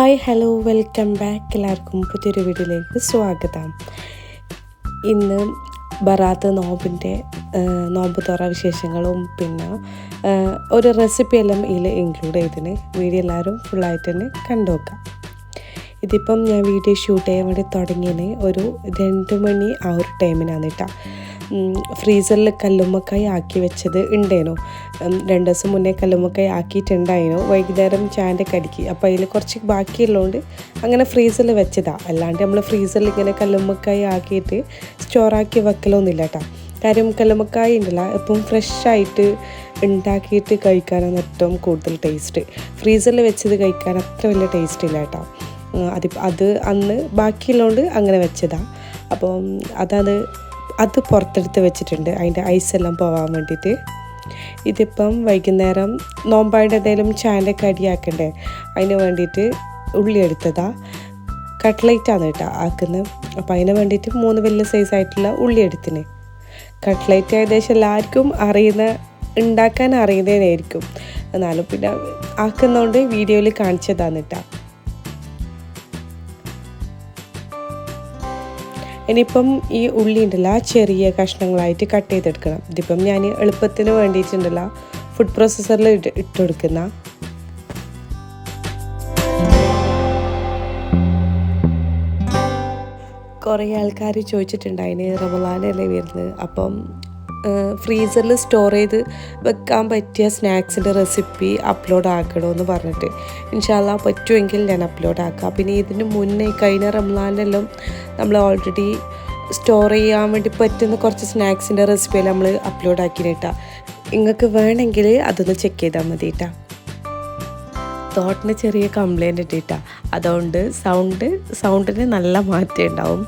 Hi hello welcome back. എല്ലാവർക്കും പുതിയൊരു വീഡിയോയിലേക്ക് സ്വാഗതം. ഇന്ന് ബറാത്ത് നോമ്പിന്റെ നോമ്പ് തുറ വിശേഷങ്ങളും പിന്നെ ഒരു റെസിപ്പി എല്ലാം ഇതിൽ ഇൻക്ലൂഡ് ചെയ്തിന്. വീഡിയോ എല്ലാവരും ഫുള്ളായിട്ട് തന്നെ കണ്ടു നോക്കാം ഇതിപ്പം ഞാൻ വീഡിയോ ഷൂട്ട് ചെയ്യാൻ വേണ്ടി തുടങ്ങിയതിന് ഒരു രണ്ട് മണി ആ ഒരു ടൈമിനാണ് കേട്ടോ ഫ്രീസറിൽ കല്ലുമ്മക്കായി ആക്കി വെച്ചത് ഉണ്ടേനു രണ്ട് ദിവസം മുന്നേ കല്ലുമ്മക്കായി ആക്കിയിട്ടുണ്ടായിരുന്നു വൈകുന്നേരം ചായന്റെ കടിക്ക്. അപ്പോൾ അതിൽ കുറച്ച് ബാക്കിയുള്ളതുകൊണ്ട് അങ്ങനെ ഫ്രീസറിൽ വെച്ചതാണ് അല്ലാണ്ട് നമ്മൾ ഫ്രീസറിൽ ഇങ്ങനെ കല്ലുമ്മക്കായി ആക്കിയിട്ട് സ്റ്റോറാക്കി വെക്കലൊന്നുമില്ല കേട്ടോ കാര്യം കല്ലുമ്മക്കായ ഉണ്ടല്ല. എപ്പം ഫ്രഷായിട്ട് ഉണ്ടാക്കിയിട്ട് കഴിക്കാനാണ് ഏറ്റവും കൂടുതൽ ടേസ്റ്റ് ഫ്രീസറിൽ വെച്ചത് കഴിക്കാൻ അത്ര വലിയ ടേസ്റ്റ് ഇല്ല കേട്ടോ അത് അത് അന്ന് ബാക്കിയുള്ളതുകൊണ്ട് അങ്ങനെ വെച്ചതാണ് അപ്പം അതത് അത് പുറത്തെടുത്ത് വെച്ചിട്ടുണ്ട്. അതിന്റെ ഐസെല്ലാം പോകാൻ വേണ്ടിയിട്ട്. ഇതിപ്പം വൈകുന്നേരം നോമ്പായിട്ട് എന്തെങ്കിലും ചായന്റെ കടിയാക്കണ്ടേ? അതിന് വേണ്ടിയിട്ട് ഉള്ളി എടുത്തതാ. കട്ട്ലൈറ്റാണ് കേട്ടോ ആക്കുന്നത്. അപ്പോൾ അതിന് വേണ്ടിയിട്ട് മൂന്ന് വലിയ സൈസായിട്ടുള്ള ഉള്ളി എടുത്തിന്. കട്ട്ലൈറ്റ് ഏകദേശം എല്ലാവർക്കും അറിയുന്ന ഉണ്ടാക്കാൻ അറിയുന്നതിനായിരിക്കും. എന്നാലും പിന്നെ ആക്കുന്നതുകൊണ്ട് വീഡിയോയിൽ കാണിച്ചതാണ് കേട്ടോ. ഇനിയിപ്പം ഈ ഉള്ളി ഉണ്ടല്ലോ ചെറിയ കഷ്ണങ്ങളായിട്ട് കട്ട് ചെയ്തെടുക്കണം. ഇതിപ്പം ഞാൻ എളുപ്പത്തിന് വേണ്ടിയിട്ടുണ്ടല്ലോ ഫുഡ് പ്രോസസ്സറിൽ ഇട്ട് ഇട്ട് കൊടുക്കുന്ന കുറേ ആൾക്കാർ ചോദിച്ചിട്ടുണ്ടായിന് റമലാനല്ലേ വരുന്നത്. അപ്പം ഫ്രീസറിൽ സ്റ്റോർ ചെയ്ത് വെക്കാൻ പറ്റിയ സ്നാക്സിന്റെ റെസിപ്പി അപ്ലോഡ് ആക്കണമെന്ന് പറഞ്ഞിട്ട്. ഇൻഷാല്ല പറ്റുമെങ്കിൽ ഞാൻ അപ്ലോഡ് ആക്കാം. പിന്നെ ഇതിന് മുന്നേ കഴിഞ്ഞ റംലാനിലെല്ലാം നമ്മൾ ഓൾറെഡി സ്റ്റോർ ചെയ്യാൻ വേണ്ടി പറ്റുന്ന കുറച്ച് സ്നാക്സിന്റെ റെസിപ്പി നമ്മൾ അപ്ലോഡ് ആക്കിയിട്ടാ. നിങ്ങൾക്ക് വേണമെങ്കിൽ അതൊന്ന് ചെക്ക് ചെയ്താൽ മതി കേട്ടാ തോട്ടിന് ചെറിയ കംപ്ലൈന്റ് ഇട്ടിട്ടാ. അതുകൊണ്ട് സൗണ്ട് സൗണ്ടിന് നല്ല മാറ്റം ഉണ്ടാവും.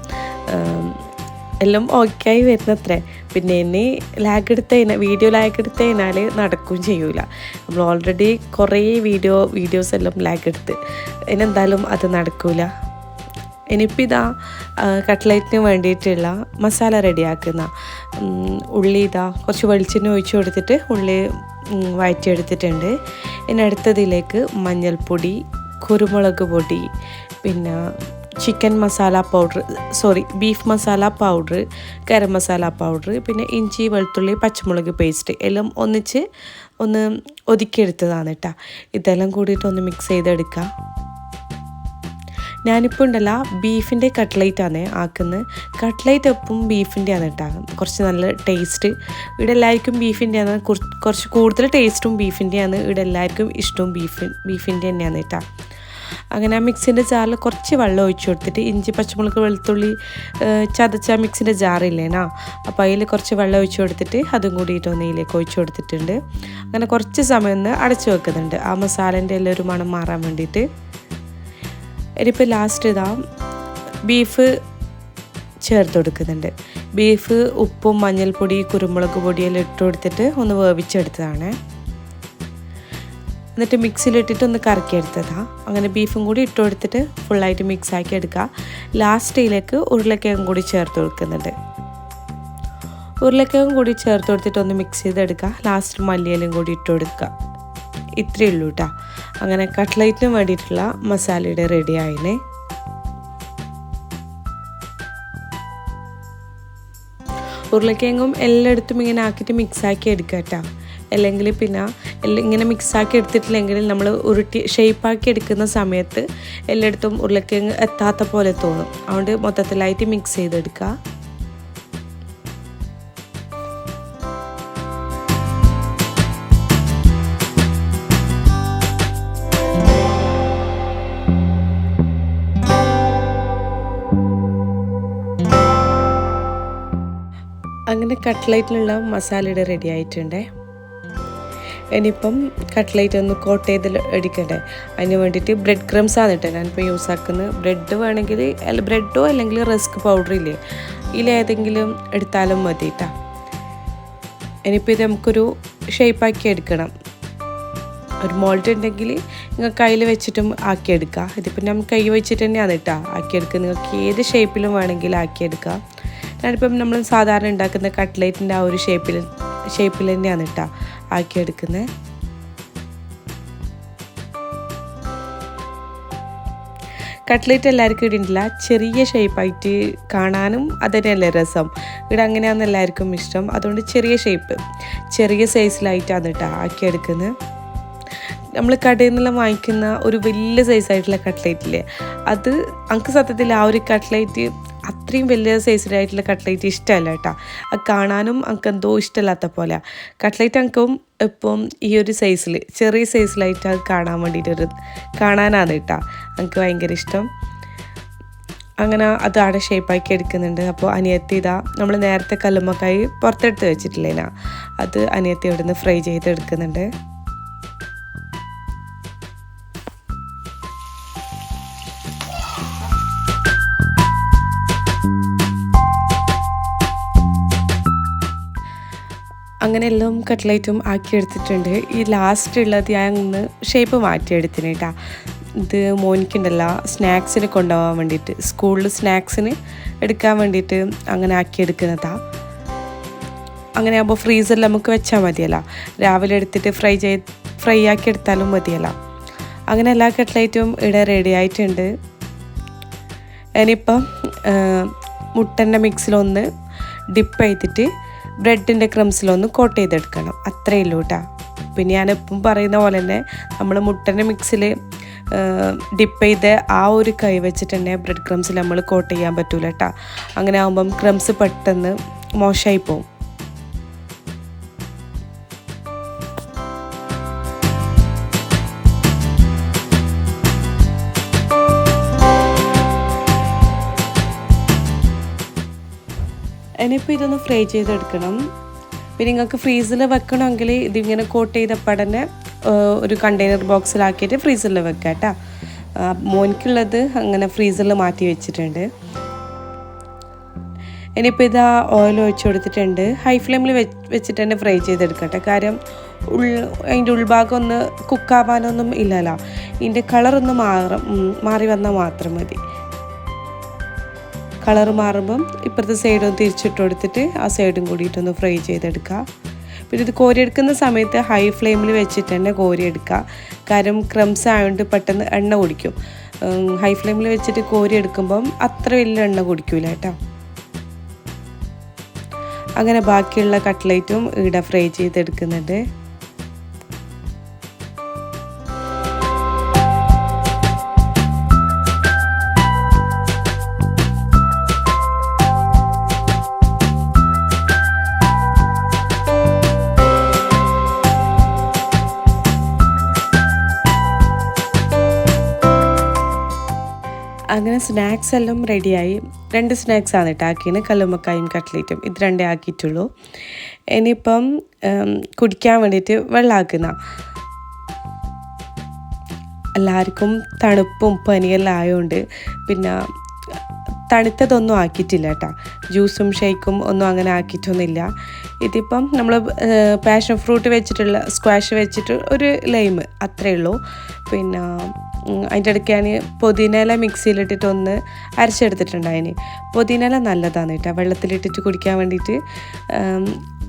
എല്ലാം ഓക്കെ ആയി വരുന്നത്രേ. പിന്നെ ഇനി ലാഗ് എടുത്ത് കഴിഞ്ഞാൽ വീഡിയോ ലാഗ് എടുത്ത് കഴിഞ്ഞാൽ നടക്കുകയും ചെയ്യൂല. നമ്മൾ ഓൾറെഡി കുറേ വീഡിയോ വീഡിയോസ് എല്ലാം ലാഗ് എടുത്ത്. ഇനെന്തായാലും അത് നടക്കൂല. ഇനിയിപ്പോൾ ഇതാ കട്ട്ലറ്റിന് വേണ്ടിയിട്ടുള്ള മസാല റെഡിയാക്കുന്ന ഉള്ളി ഇതാ കുറച്ച് വെളിച്ചെണ്ണ ഒഴിച്ചു കൊടുത്തിട്ട് ഉള്ളി വഴറ്റിയെടുത്തിട്ടുണ്ട് ഇനി അടുത്തതിലേക്ക് മഞ്ഞൾപ്പൊടി കുരുമുളക് പൊടി പിന്നെ chicken masala powder sorry beef masala powder garam masala powder പിന്നെ ഇഞ്ചി വെളുത്തുള്ളി പച്ചമുളക് പേസ്റ്റ് എല്ലാം ഒന്നിച്ച് ഒന്ന് ഒതുക്കിയെടുത്തതാണ് കേട്ടോ. ഇതെല്ലാം കൂടിയിട്ട് ഒന്ന് മിക്സ് ചെയ്തെടുക്കുക ഞാനിപ്പോൾ ഉണ്ടല്ല ബീഫിന്റെ കട്ട്ലൈറ്റാണ് ആക്കുന്നത്. കട്ട്ലൈറ്റ് എപ്പം ബീഫിന്റെ ആണ് കേട്ടോ. കുറച്ച് നല്ല ടേസ്റ്റ് ഇവിടെ എല്ലാവർക്കും ബീഫിന്റെ ആണ്. കുറച്ച് കൂടുതൽ ടേസ്റ്റും ബീഫിന്റെ ആണ്. ഇവിടെ എല്ലാവർക്കും ഇഷ്ടവും ബീഫ് ബീഫിന്റെ തന്നെയാണ് കേട്ടോ. അങ്ങനെ ആ മിക്സിന്റെ ജാറിൽ കുറച്ച് വെള്ളം ഒഴിച്ചു കൊടുത്തിട്ട് ഇഞ്ചി പച്ചമുളക് വെളുത്തുള്ളി ചതച്ച മിക്സിന്റെ ജാറില്ലേനാ അപ്പോൾ അതിൽ കുറച്ച് വെള്ളം ഒഴിച്ചു കൊടുത്തിട്ട് അതും കൂടിയിട്ട് ഒന്ന് ഇതിലേക്ക് ഒഴിച്ചു കൊടുത്തിട്ടുണ്ട്. അങ്ങനെ കുറച്ച് സമയം ഒന്ന് അടച്ചു വെക്കുന്നുണ്ട്. ആ മസാലേന്റെ എല്ലാം ഒരു മണം മാറാൻ വേണ്ടിയിട്ട്. ഇനിയിപ്പോൾ ലാസ്റ്റ് ഇതാ ബീഫ് ചേർത്ത് കൊടുക്കുന്നുണ്ട്. ബീഫ് ഉപ്പും മഞ്ഞൾപ്പൊടി കുരുമുളക് പൊടിയെല്ലാം ഇട്ട് കൊടുത്തിട്ട് ഒന്ന് വേവിച്ചെടുത്തതാണ്. എന്നിട്ട് മിക്സിയിലിട്ടിട്ട് ഒന്ന് കറക്കിയെടുത്തതാണ് അങ്ങനെ ബീഫും കൂടി ഇട്ട് കൊടുത്തിട്ട് ഫുള്ളായിട്ട് മിക്സ് ആക്കി എടുക്കുക ലാസ്റ്റിലേക്ക് ഉരുളക്കിഴങ്ങും കൂടി ചേർത്ത് കൊടുക്കുന്നുണ്ട്. ഉരുളക്കിഴങ്ങും കൂടി ചേർത്ത് കൊടുത്തിട്ട് ഒന്ന് മിക്സ് ചെയ്തെടുക്കുക ലാസ്റ്റ് മല്ലിയിലും കൂടി ഇട്ട് കൊടുക്കുക ഇത്രയേ ഉള്ളൂ കേട്ടോ അങ്ങനെ കട്ട്ലൈറ്റിന് വേണ്ടിയിട്ടുള്ള മസാലയുടെ റെഡി ആയിനെ. ഉരുളക്കിഴങ്ങും എല്ലായിടത്തും ഇങ്ങനെ ആക്കിയിട്ട് മിക്സ് ആക്കി എടുക്കുക കേട്ടോ അല്ലെങ്കിൽ പിന്നെ ഇങ്ങനെ മിക്സാക്കി എടുത്തിട്ടില്ലെങ്കിൽ നമ്മൾ ഉരുട്ടി ഷേപ്പാക്കി എടുക്കുന്ന സമയത്ത് എല്ലായിടത്തും ഉരുളക്കിഴങ്ങ് എത്താത്ത പോലെ തോന്നും. അതുകൊണ്ട് മൊത്തത്തിലായിട്ട് മിക്സ് ചെയ്തെടുക്കുക. അങ്ങനെ കട്ട്ലൈറ്റിലുള്ള മസാലയുടെ റെഡി ആയിട്ടുണ്ടേ. ഇനിയിപ്പം കട്ട്ലേറ്റ് ഒന്ന് കോട്ട് ചെയ്ത് എടുക്കണ്ടേ? അതിന് വേണ്ടിയിട്ട് ബ്രെഡ് ക്രംസ് ആണ് കേട്ടോ ഞാനിപ്പോൾ യൂസ് ആക്കുന്നത് ബ്രെഡ് വേണമെങ്കിൽ അല്ല ബ്രെഡോ അല്ലെങ്കിൽ റസ്ക് പൗഡർ ഇല്ലേ? ഇതിലേതെങ്കിലും എടുത്താലും മതി കേട്ടോ ഇനിയിപ്പോൾ ഇത് നമുക്കൊരു ഷേപ്പാക്കി എടുക്കണം. ഒരു മോൾഡ് ഉണ്ടെങ്കിൽ നിങ്ങൾ കയ്യിൽ വെച്ചിട്ടും ആക്കിയെടുക്കുക ഇതിപ്പോൾ നമുക്ക് കൈ വെച്ചിട്ട് തന്നെയാണ് കേട്ടോ ആക്കിയെടുക്കുക നിങ്ങൾക്ക് ഏത് ഷേപ്പിലും വേണമെങ്കിൽ ആക്കിയെടുക്കുക ഞാനിപ്പം നമ്മൾ സാധാരണ ഉണ്ടാക്കുന്ന കട്ട്ലേറ്റിന്റെ ആ ഒരു ഷേപ്പിൽ ഷേപ്പിൽ തന്നെയാണ് കേട്ടോ ആക്കിയെടുക്കുന്നത് കട്ട്ലേറ്റ് എല്ലാവർക്കും ഇടില്ല ചെറിയ ഷേപ്പായിട്ട് കാണാനും അത് തന്നെയല്ലേ രസം. ഇവിടെ അങ്ങനെയാണെന്ന് എല്ലാവർക്കും ഇഷ്ടം. അതുകൊണ്ട് ചെറിയ ഷേപ്പ് ചെറിയ സൈസിലായിട്ടാണ് കേട്ടോ ആക്കിയെടുക്കുന്നത് നമ്മൾ കടയിൽ നിന്നെല്ലാം വാങ്ങിക്കുന്ന ഒരു വലിയ സൈസായിട്ടുള്ള കട്ട്ലേറ്റില്ലേ? അത് നമുക്ക് സത്യത്തിൽ ആ ഒരു കട്ട്ലേറ്റ് അത്രയും വലിയ സൈസിലായിട്ടുള്ള കട്ട്ലേറ്റ് ഇഷ്ടമല്ല കേട്ടോ. അത് കാണാനും എനിക്ക് എന്തോ ഇഷ്ടമല്ലാത്ത പോലെ കട്ട്ലേറ്റ് എനിക്കും ഇപ്പം ഈ ഒരു സൈസിൽ ചെറിയ സൈസിലായിട്ട് അത് കാണാൻ വേണ്ടിയിട്ടൊരു കാണാനാണ് കേട്ടോ. എനിക്ക് ഭയങ്കര ഇഷ്ടം. അങ്ങനെ അത് ആടെ ഷേപ്പാക്കി എടുക്കുന്നുണ്ട്. അപ്പോൾ അനിയത്തി ഇതാ നമ്മൾ നേരത്തെ കല്ലുമ്മക്കായി പുറത്തെടുത്ത് വെച്ചിട്ടില്ലേനാ അത് അനിയത്തി ഇവിടുന്ന് ഫ്രൈ ചെയ്തെടുക്കുന്നുണ്ട്. അങ്ങനെ എല്ലാം കട്ട്ലേറ്റും ആക്കിയെടുത്തിട്ടുണ്ട്. ഈ ലാസ്റ്റ് ഉള്ളത് ഞാൻ ഒന്ന് ഷേപ്പ് മാറ്റിയെടുത്തിന് കേട്ടാ ഇത് മോനിക്കുണ്ടല്ല സ്നാക്സിന് കൊണ്ടുപോകാൻ വേണ്ടിയിട്ട് സ്കൂളിൽ സ്നാക്സിന് എടുക്കാൻ വേണ്ടിയിട്ട് അങ്ങനെ ആക്കിയെടുക്കുന്നതാ. അങ്ങനെ ആകുമ്പോൾ ഫ്രീസറിൽ നമുക്ക് വെച്ചാൽ മതിയല്ല. രാവിലെ എടുത്തിട്ട് ഫ്രൈ ചെയ്ത് ഫ്രൈ ആക്കി എടുത്താലും മതിയല്ല. അങ്ങനെ എല്ലാ കട്ട്ലേറ്റും ഇവിടെ റെഡി ആയിട്ടുണ്ട്. ഇനിയിപ്പം മുട്ടന്റെ മിക്സിലൊന്ന് ഡിപ്പ് ചെയ്തിട്ട് ബ്രെഡിന്റെ ക്രംസിലൊന്ന് കോട്ട് ചെയ്തെടുക്കണം. അത്രയേ ഉള്ളൂ കേട്ടോ പിന്നെ ഞാൻ എപ്പം പറയുന്ന പോലെ തന്നെ നമ്മൾ മുട്ടന്റെ മിക്സിൽ ഡിപ്പ് ചെയ്ത് ആ ഒരു കൈ വെച്ചിട്ട് തന്നെ ബ്രെഡ് ക്രംസിൽ നമ്മൾ കോട്ട് ചെയ്യാൻ പറ്റൂല കേട്ടോ അങ്ങനെ ആകുമ്പം ക്രംസ് പെട്ടെന്ന് മോശമായി പോകും ഇനിയിപ്പോൾ ഇതൊന്ന് ഫ്രൈ ചെയ്തെടുക്കണം. പിന്നെ നിങ്ങൾക്ക് ഫ്രീസിൽ വെക്കണമെങ്കിൽ ഇതിങ്ങനെ കോട്ട് ചെയ്തപ്പോൾ പടനെ ഒരു കണ്ടെയ്നർ ബോക്സിലാക്കിയിട്ട് ഫ്രീസറിൽ വെക്കാം കേട്ടോ. മോനിക്കുള്ളത് അങ്ങനെ ഫ്രീസറിൽ മാറ്റി വെച്ചിട്ടുണ്ട്. ഇനിയിപ്പോൾ ഇതാ ഓയിൽ ഒഴിച്ചു കൊടുത്തിട്ടുണ്ട്. ഹൈ ഫ്ലെയിമിൽ വെച്ചിട്ട് തന്നെ ഫ്രൈ ചെയ്തെടുക്കട്ടെ കാര്യം ഉൾ അതിന്റെ ഉൾഭാഗം ഒന്ന് കുക്കാവാനൊന്നും ഇല്ലല്ലോ. ഇതിന്റെ കളറൊന്ന് മാറും മാറി വന്നാൽ മാത്രം മതി. കളർ മാറുമ്പം ഇപ്പുറത്തെ സൈഡും തിരിച്ചിട്ട് കൊടുത്തിട്ട് ആ സൈഡും കൂടിയിട്ടൊന്ന് ഫ്രൈ ചെയ്തെടുക്കുക. പിന്നെ ഇത് കോരിയെടുക്കുന്ന സമയത്ത് ഹൈ ഫ്ലെയിമിൽ വെച്ചിട്ട് തന്നെ കോരിയെടുക്കുക കാരണം ക്രംസ് ആയതുകൊണ്ട് പെട്ടെന്ന് എണ്ണ കുടിക്കും. ഹൈ ഫ്ലെയിമിൽ വെച്ചിട്ട് കോരിയെടുക്കുമ്പം അത്ര വലിയ എണ്ണ കുടിക്കൂല കേട്ടോ. അങ്ങനെ ബാക്കിയുള്ള കട്ട്ലേറ്റും ഇവിടെ ഫ്രൈ ചെയ്തെടുക്കുന്നുണ്ട്. അങ്ങനെ സ്നാക്സ് എല്ലാം റെഡിയായി രണ്ട് സ്നാക്സ് ആണ് കേട്ടോ ആക്കിയത്. കല്ലുമ്മക്കായും കട്ട്ലേറ്റും ഇത് രണ്ടേ ആക്കിയിട്ടുള്ളൂ. ഇനിയിപ്പം കുടിക്കാൻ വേണ്ടിയിട്ട് വെള്ളമാക്കുന്ന എല്ലാവർക്കും തണുപ്പും പനിയെല്ലാം ആയതുകൊണ്ട് പിന്നെ തണുത്തതൊന്നും ആക്കിയിട്ടില്ല കേട്ടോ ജ്യൂസും ഷേക്കും ഒന്നും അങ്ങനെ ആക്കിയിട്ടൊന്നുമില്ല. ഇതിപ്പം നമ്മൾ പാഷൻ ഫ്രൂട്ട് വെച്ചിട്ടുള്ള സ്ക്വാഷ് വെച്ചിട്ട് ഒരു ലൈം അത്രയേ ഉള്ളൂ. പിന്നെ അതിന്റെ ഇടയ്ക്ക് ഞാൻ പുതിനയില മിക്സിയിലിട്ടിട്ട് ഒന്ന് അരച്ചെടുത്തിട്ടുണ്ടായിന്. പുതിനയില നല്ലതാണ് കേട്ടോ. വെള്ളത്തിലിട്ടിട്ട് കുടിക്കാൻ വേണ്ടിയിട്ട്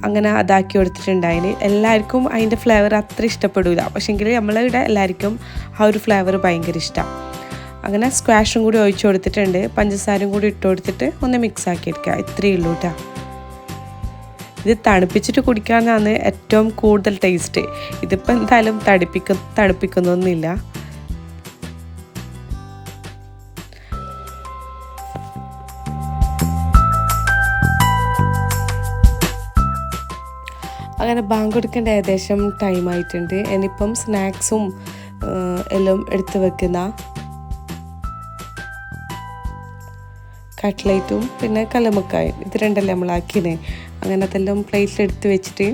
അങ്ങനെ അതാക്കി കൊടുത്തിട്ടുണ്ടായിന്. എല്ലാവർക്കും അതിന്റെ ഫ്ലേവർ അത്ര ഇഷ്ടപ്പെടില്ല പക്ഷേങ്കിൽ നമ്മളിവിടെ എല്ലാവർക്കും ആ ഒരു ഫ്ലേവർ ഭയങ്കര ഇഷ്ടമാണ് അങ്ങനെ സ്ക്വാഷും കൂടി ഒഴിച്ചു കൊടുത്തിട്ടുണ്ട്. പഞ്ചസാരയും കൂടി ഇട്ട് കൊടുത്തിട്ട് ഒന്ന് മിക്സ് ആക്കി എടുക്കുക ഇത്രയേ ഉള്ളൂ കേട്ടോ. ഇത് തണുപ്പിച്ചിട്ട് കുടിക്കാനാണ് ഏറ്റവും കൂടുതൽ ടേസ്റ്റ് ഇതിപ്പോൾ എന്തായാലും തടിപ്പിക്ക തണുപ്പിക്കുന്നൊന്നുമില്ല. അങ്ങനെ ബാങ്ക് കൊടുക്കേണ്ട ഏകദേശം ടൈം ആയിട്ടുണ്ട്. ഇനിയിപ്പം സ്നാക്സും എല്ലാം എടുത്ത് വെക്കുന്ന കട്ട്ലേറ്റും പിന്നെ കലമുക്കായും ഇത് രണ്ടല്ലേ നമ്മളാക്കിയത് അങ്ങനെ അതെല്ലാം പ്ലേറ്റിലെടുത്ത് വെച്ചിട്ട്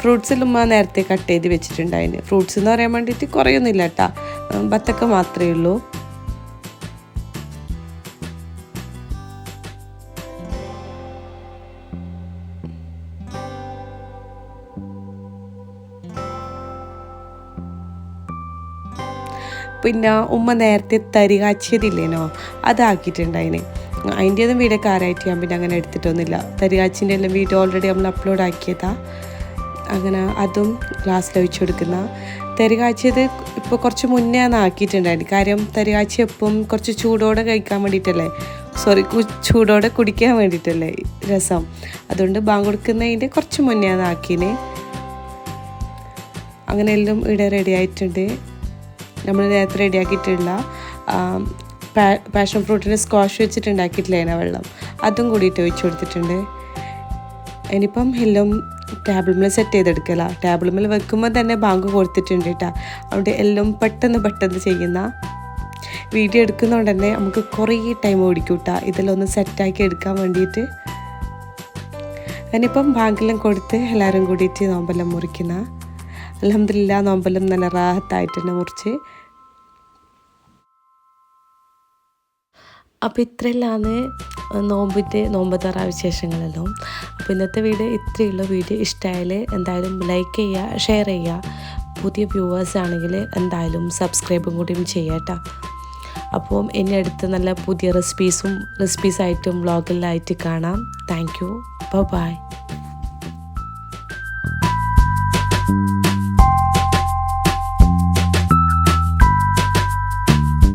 ഫ്രൂട്ട്സിലും നേരത്തെ കട്ട് ചെയ്ത് വെച്ചിട്ടുണ്ടായിന്. ഫ്രൂട്ട്സ് എന്ന് പറയാൻ വേണ്ടിയിട്ട് കുറയൊന്നുമില്ല കേട്ടാ ബത്തക്ക മാത്രമേ ഉള്ളൂ. പിന്നെ ഉമ്മ നേരത്തെ തരി കാച്ചിയതില്ലേനോ അതാക്കിയിട്ടുണ്ടായിന്. അതിന്റെ ഒന്നും വീഡിയോ കാരായിട്ട് ഞാൻ പിന്നെ അങ്ങനെ എടുത്തിട്ടൊന്നുമില്ല. തരി കാച്ചിന്റെ എല്ലാം വീഡിയോ ഓൾറെഡി നമ്മൾ അപ്ലോഡ് ആക്കിയതാ. അങ്ങനെ അതും ഗ്ലാസ്സിൽ ഒഴിച്ചു കൊടുക്കുന്ന. തരികാച്ചിയത് ഇപ്പോൾ കുറച്ച് മുന്നേ ആണ് ആക്കിയിട്ടുണ്ടായിരുന്നു കാര്യം തരികാച്ചി എപ്പം കുറച്ച് ചൂടോടെ കഴിക്കാൻ വേണ്ടിയിട്ടല്ലേ? സോറി ചൂടോടെ കുടിക്കാൻ വേണ്ടിയിട്ടല്ലേ? രസം. അതുകൊണ്ട് ബാങ്ക് കൊടുക്കുന്നതിന്റെ കുറച്ച് മുന്നേ ആണ് ആക്കിന്. അങ്ങനെ എല്ലാം ഇവിടെ റെഡി ആയിട്ടുണ്ട്. നമ്മൾ നേരത്തെ റെഡിയാക്കിയിട്ടുള്ള പാഷൻ ഫ്രൂട്ടിന് സ്ക്വാഷ് വെച്ചിട്ട് ഉണ്ടാക്കിയിട്ടില്ലേന വെള്ളം. അതും കൂടിയിട്ട് ഒഴിച്ചു കൊടുത്തിട്ടുണ്ട്. ഇനിയിപ്പം എല്ലാം ടേബിൾ മിൽ സെറ്റ് ചെയ്തെടുക്കല. ടേബിൾ മിൽ വെക്കുമ്പോൾ തന്നെ ബാങ്ക് കൊടുത്തിട്ടുണ്ട് കേട്ടോ. അവിടെ എല്ലാം പെട്ടെന്ന് പെട്ടെന്ന് ചെയ്യുന്ന വീഡിയോ എടുക്കുന്നതുകൊണ്ട് തന്നെ നമുക്ക് കുറേ ടൈം ഓടിക്കും കേട്ടോ. ഇതെല്ലാം ഒന്ന് സെറ്റാക്കി എടുക്കാൻ വേണ്ടിയിട്ട്. ഇനിയിപ്പം ബാങ്കിലും കൊടുത്ത് എല്ലാവരും കൂടിയിട്ട് നോമ്പെല്ലാം മുറിക്കുന്ന. അലഹമില്ല നോമ്പെല്ലാം നല്ല റാഹത്തായിട്ട് തന്നെ മുറിച്ച്. അപ്പോൾ ഇത്രയെല്ലാമാണ് നോമ്പിന്റെ നോമ്പ് വിശേഷങ്ങളെല്ലാം അപ്പോൾ ഇന്നത്തെ വീഡിയോ ഇത്രയുള്ള. വീഡിയോ ഇഷ്ടമായാൽ എന്തായാലും ലൈക്ക് ചെയ്യുക ഷെയർ ചെയ്യുക. പുതിയ വ്യൂവേഴ്സ് ആണെങ്കിൽ എന്തായാലും സബ്സ്ക്രൈബും കൂടിയും ചെയ്യാട്ടോ അപ്പം ഇനി അടുത്ത് നല്ല പുതിയ റെസിപ്പീസും റെസിപ്പീസായിട്ടും വ്ളോഗിലായിട്ട് കാണാം. Thank you by